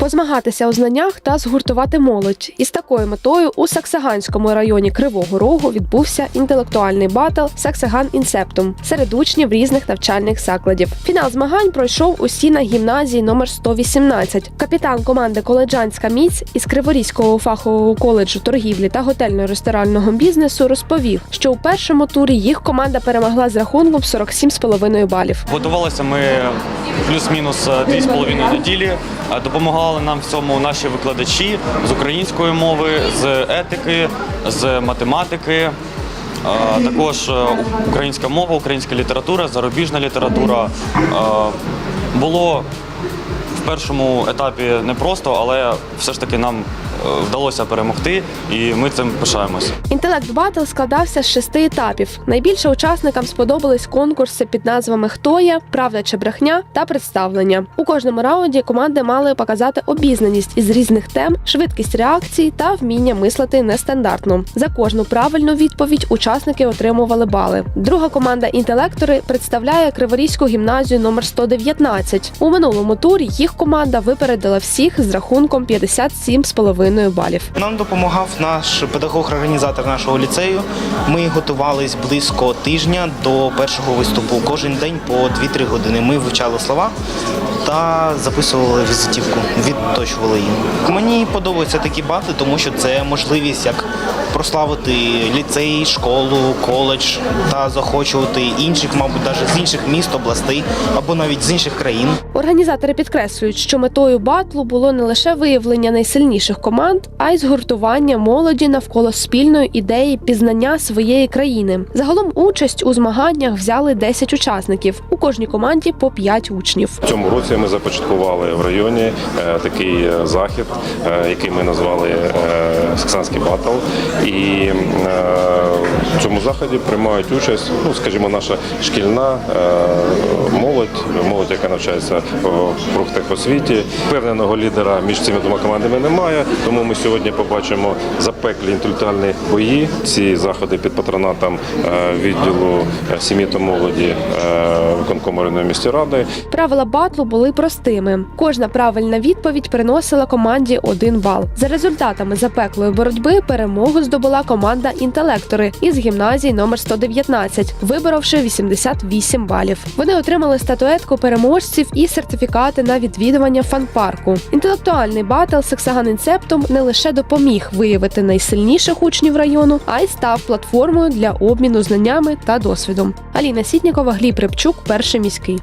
позмагатися у знаннях та згуртувати молодь. Із такою метою у Саксаганському районі Кривого Рогу відбувся інтелектуальний батл Саксаган Інсептум серед учнів різних навчальних закладів. Фінал змагань пройшов у стінах гімназії номер 118. Капітан команди Коледжанська міць із Криворізького фахового коледжу торгівлі та готельно-ресторанного бізнесу розповів, що у першому турі їх команда перемогла з рахунком 47,5 балів. Готувалися ми плюс-мінус е, дві з половиною неділі. Е, Допомагали нам в цьому наші викладачі з української мови, з етики, з математики. Е, Також е, українська мова, українська література, зарубіжна література. Е, Було в першому етапі непросто, але все ж таки нам вдалося перемогти, і ми цим пишаємося. Інтелект Батл складався з шести етапів. Найбільше учасникам сподобались конкурси під назвами Хто я, Правда чи брехня та представлення. У кожному раунді команди мали показати обізнаність із різних тем, швидкість реакції та вміння мислити нестандартно. За кожну правильну відповідь учасники отримували бали. Друга команда інтелектори представляє Криворізьку гімназію номер 119. У минулому турі їх команда випередила всіх з рахунком 57,5 балів. Нам допомагав наш педагог-організатор нашого ліцею. Ми готувались близько тижня до першого виступу. Кожен день по 2-3 години. Ми вивчали слова та записували візитівку, відточували її. Мені подобаються такі бати, тому що це можливість як прославити ліцей, школу, коледж та захочувати інших, мабуть, навіть з інших міст, областей або навіть з інших країн. Організатори підкреслюють, що метою батлу було не лише виявлення найсильніших команд, а й згуртування молоді навколо спільної ідеї пізнання своєї країни. Загалом участь у змаганнях взяли 10 учасників. У кожній команді по 5 учнів. В цьому році ми започаткували в районі е, такий е, захід, е, який ми назвали Саксанський батл. І е, в цьому заході приймають участь, ну скажімо, наша шкільна е, молодь, молодь, яка навчається в профтехосвіті. Впевненого лідера між цими двома командами немає, тому ми сьогодні побачимо запеклі інтелектуальні бої. Ці заходи під патронатом е, відділу сім'ї та молоді виконкому районної міської ради. Правила батлу були простими. Кожна правильна відповідь приносила команді один бал. За результатами запеклої боротьби перемогу здобула команда інтелектори із гімназії номер 119, виборовши 88 балів. Вони отримали статуетку переможців і сертифікати на відвідування фан-парку. Інтелектуальний батл Сексаган Інсептум не лише допоміг виявити найсильніших учнів району, а й став платформою для обміну знаннями та досвідом. Аліна Сітнікова, Гліб Рибчук, перший міський.